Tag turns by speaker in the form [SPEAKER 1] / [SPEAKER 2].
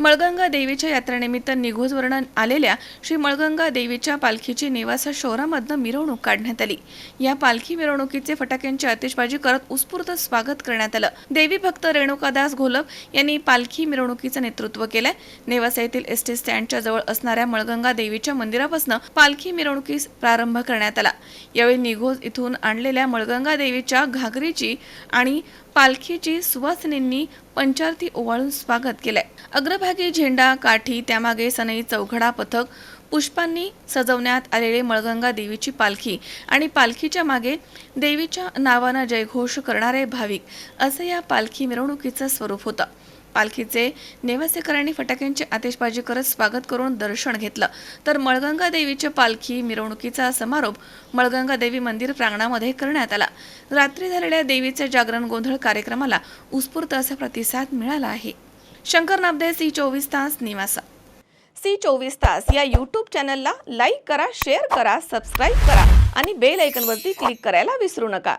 [SPEAKER 1] मळगंगा देवीच्या यात्रेनिमित्त निघोजवरून आलेल्या श्री मळगंगा देवीच्या पालखीची नेवासा शहरामधनं मिरवणूक काढण्यात आली. या पालखी मिरवणुकीचे फटाक्यांची आतिषबाजी करत उत्स्फूर्त स्वागत करण्यात आलं. देवी भक्त रेणुकादास घोलप यांनी पालखी मिरवणुकीचं नेतृत्व केलं नेवासा येथील एस टी स्टँडच्या जवळ असणाऱ्या मळगंगा देवीच्या मंदिरापासून पालखी मिरवणुकीस प्रारंभ करण्यात आला. यावेळी निघोज इथून आणलेल्या मळगंगा देवीच्या घागरीची आणि पालखीची सुवासिनींनी पंचारती ओवाळून स्वागत केलंय. अग्रभागी झेंडा काठी त्यामागे सनई चौघडा पथक पुष्पांनी सजवण्यात आलेले मळगंगा देवीची पालखी आणि पालखीच्या मागे देवीच्या नावानं जयघोष करणारे भाविक असं या पालखी मिरवणुकीचं स्वरूप होतं. पालखीचे नेवासेकरांनी फटाक्यांची आतिषबाजी करत स्वागत करून दर्शन घेतलं. तर मळगंगा देवीच्या पालखी मिरवणुकीचा समारोप मळगंगा देवी मंदिर प्रांगणामध्ये करण्यात आला. रात्री झालेल्या देवीचे जागरण गोंधळ कार्यक्रमाला उत्स्फूर्त असा प्रतिसाद मिळाला आहे. शंकर नामदे सी चोवीस तास निवासा सी चोवीस तास या यूट्यूब चॅनलला लाईक करा शेअर करा सबस्क्राईब करा आणि बेल ऐकनवरती क्लिक करायला विसरू नका.